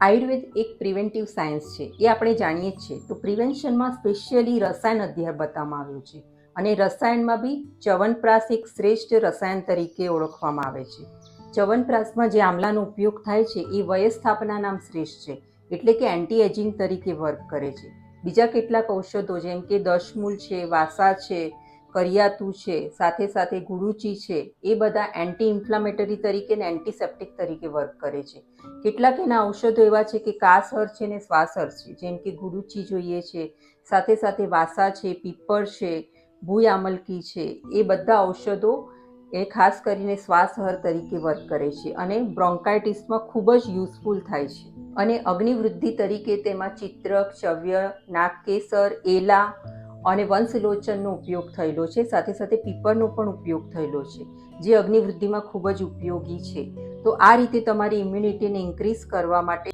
આયુર્વેદ એક preventive science છે, એ આપણે જાણીએ જ છીએ. તો પ્રિવેન્શનમાં સ્પેશિયલી રસાયણ અધ્યાય બતાવવામાં આવ્યું છે અને રસાયણમાં બી ચ્યવનપ્રાશ એક શ્રેષ્ઠ રસાયણ તરીકે ઓળખવામાં આવે છે. ચવનપ્રાસમાં જે આમલાનો ઉપયોગ થાય છે, એ વયસ્થાપના નામ શ્રેષ્ઠ છે, એટલે કે એન્ટી એજિંગ તરીકે વર્ક કરે છે. બીજા કેટલાક ઔષધો જેમ કે દશમૂલ છે, વાસા છે કરિયાતું છે, સાથે સાથે ગુડુચી છે, એ બધા એન્ટી ઇન્ફ્લામેટરી તરીકે ને એન્ટીસેપ્ટિક તરીકે વર્ક કરે છે. કેટલાક એના ઔષધો એવા છે કે કાસહર છે ને શ્વાસહર છે, જેમ કે ગુડુચી જોઈએ છે, સાથે સાથે વાસા છે પીપર છે ભૂય આમલકી છે, એ બધા ઔષધો એ ખાસ કરીને શ્વાસહર તરીકે વર્ક કરે છે અને બ્રોન્કાઇટિસમાં ખૂબ જ યુઝફુલ થાય છે. અને અગ્નિવૃદ્ધિ તરીકે તેમાં ચિત્રક ચવ્ય નાગકેસર એલા અને વંશલોચનનો ઉપયોગ થયેલો છે. સાથે સાથે પીપરનો પણ ઉપયોગ થયેલો છે, જે અગ્નિવૃદ્ધિમાં ખૂબ જ ઉપયોગી છે. તો આ રીતે તમારી ઇમ્યુનિટીને ઇન્ક્રીઝ કરવા માટે